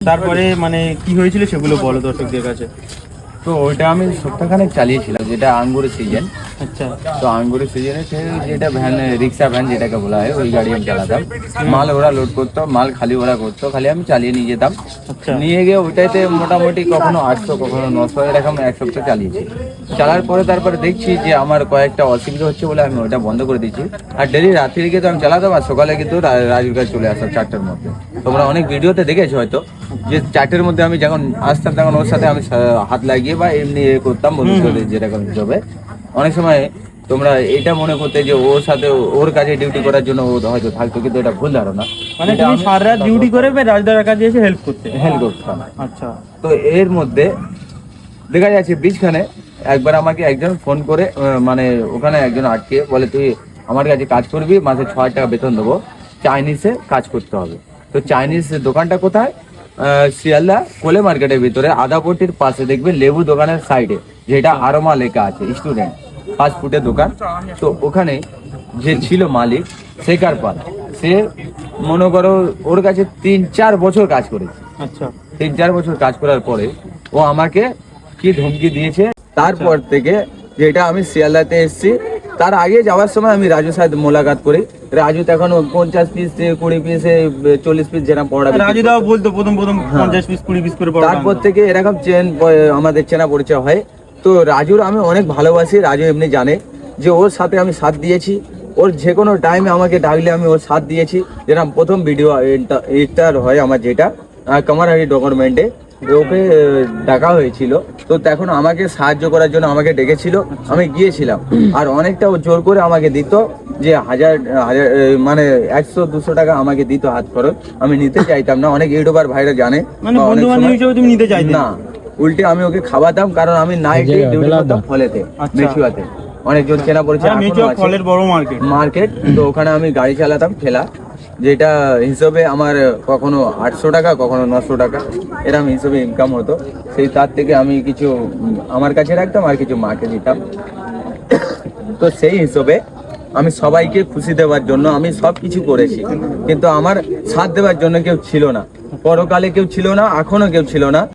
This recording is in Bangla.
তারপরে মানে কি হয়েছিল সেগুলো বলো দর্শকদের কাছে। তো ওইটা আমি সপ্তাহখানেক চালিয়েছিলাম যেটা আঙ্গুরের সিজন আচ্ছা। তো আঙ্গুরের সিজনে যেটা ভ্যান রিক্সা ভ্যান যেটাকে বলা হয় ওই গাড়ি আমি চালাতাম। মাল ওরা লোড করতো মাল খালি ওরা করতো খালি আমি চালিয়ে নিয়ে যেতাম। আচ্ছা। নিয়ে গিয়ে ওইটাতে মোটামুটি কখনো আটশো কখনো নশো এরকম এক সপ্তাহ চালিয়েছি। চালার পরে তারপরে দেখছি যে আমার কয়েকটা অসুবিধা হচ্ছে বলে আমি ওটা বন্ধ করে দিচ্ছি আর ডেলি রাত্রি গিয়ে তো আমি চালাতাম আর সকালে কিন্তু রাজুর কাছে চলে আসতাম চারটার মধ্যে। তোমরা অনেক ভিডিওতে দেখেছ হয়তো যে চারটের মধ্যে আমি যখন আসতাম তখন ওর সাথে আমি হাত লাগিয়ে বা এমনি এ করতাম বন্ধুত্ব যেরকম হিসাবে অনেক সময় তোমরা এটা মনে করতে যে ওর সাথে ওর কাজে ডিউটি করার জন্য ও হয়তো থাকতো কিন্তু এটা ভুল ধারণা। মানে তুমি সারা রাত ডিউটি করে রাজদার কাছে এসে হেল্প করতে? হেল্প করতাম। আচ্ছা। তো এর মধ্যে দেখা যাচ্ছে বীজখানে একবার আমাকে একজন ফোন করে মানে ওখানে একজন আটকে বলে তুই আমার কাছে কাজ করবি মাসে ছ হাজার টাকা বেতন দেবো। চাইনিজে কাজ করতে হবে। তো চাইনিজ দোকানটা কোথায়? শিয়ালদা কোলে মার্কেটের ভিতরে আদাপট্টির পাশে দেখবে লেবু দোকানের সাইডে যেটা আরমা লেখা আছে স্টুডেন্ট ফাস্ট ফুডের দোকান। তো ওখানে যে ছিল মালিক শেখার পাল? সে মনে করো ওর কাছে তিন চার বছর কাজ করেছে। আচ্ছা। তিন চার বছর কাজ করার পরে ও আমাকে কি ধমকি দিয়েছে তারপর থেকে যেটা আমি শিয়ালদাতে এসেছি তার আগে যাওয়ার সময় আমি রাজু সাথে মোলাকাত করি রাজু তখন পঞ্চাশ পিস কুড়ি পিস চল্লিশ পিস যেরকম পড়া রাজু দাও বলতো প্রথম প্রথম পঞ্চাশ পিস কুড়ি পিস করে তারপর থেকে এরকম চেন আমাদের চেনা পরিচয় হয়। তো রাজুর আমি অনেক ভালোবাসি রাজু এমনি জানে যে ওর সাথে আমি সাথ দিয়েছি। ওর যে কোনো টাইমে আমাকে ডাকলে আমি ওর সাথ দিয়েছি। যেরকম প্রথম ভিডিও এডিটার হয় আমার যেটা কামারহাড়ি ডকুমেন্টে ওকে ডাকা হয়েছিল। তো তখন আমাকে সাহায্য করার জন্য আমাকে ডেকেছিল। আমি গিয়েছিলাম। আর অনেকটা জোর করে আমাকে দিত যে হাজার হাজার মানে একশো দুশো টাকা আমাকে দিত হাত খরচ। আমি নিতে চাইতাম না। অনেক ইউটিউবার ভাইরা জানে। মানে অনেক না। উল্টে আমি ওকে খাওয়াতাম কারণ আমি নাইট ডিউটি করতাম ফলেতে আচ্ছা। মেচুয়াতে অনেকজন চেনা পরিচয় হ্যাঁ। ফলের বড় মার্কেট মার্কেট তো ওখানে আমি গাড়ি চালাতাম ঠেলা। যেটা হিসাবে আমার কখনো আটশো টাকা, কখনো নশো টাকা এরকম হিসেবে ইনকাম হতো। সেই তার থেকে আমি কিছু আমার কাছে রাখতাম আর কিছু মাকে দিতাম। তো সেই হিসাবে আমি সবাইকে খুশি দেওয়ার জন্য আমি সব কিছু করেছি। কিন্তু আমার সাথ দেওয়ার জন্য কেউ ছিল না। পরকালে কেউ ছিল না এখনও কেউ ছিল না।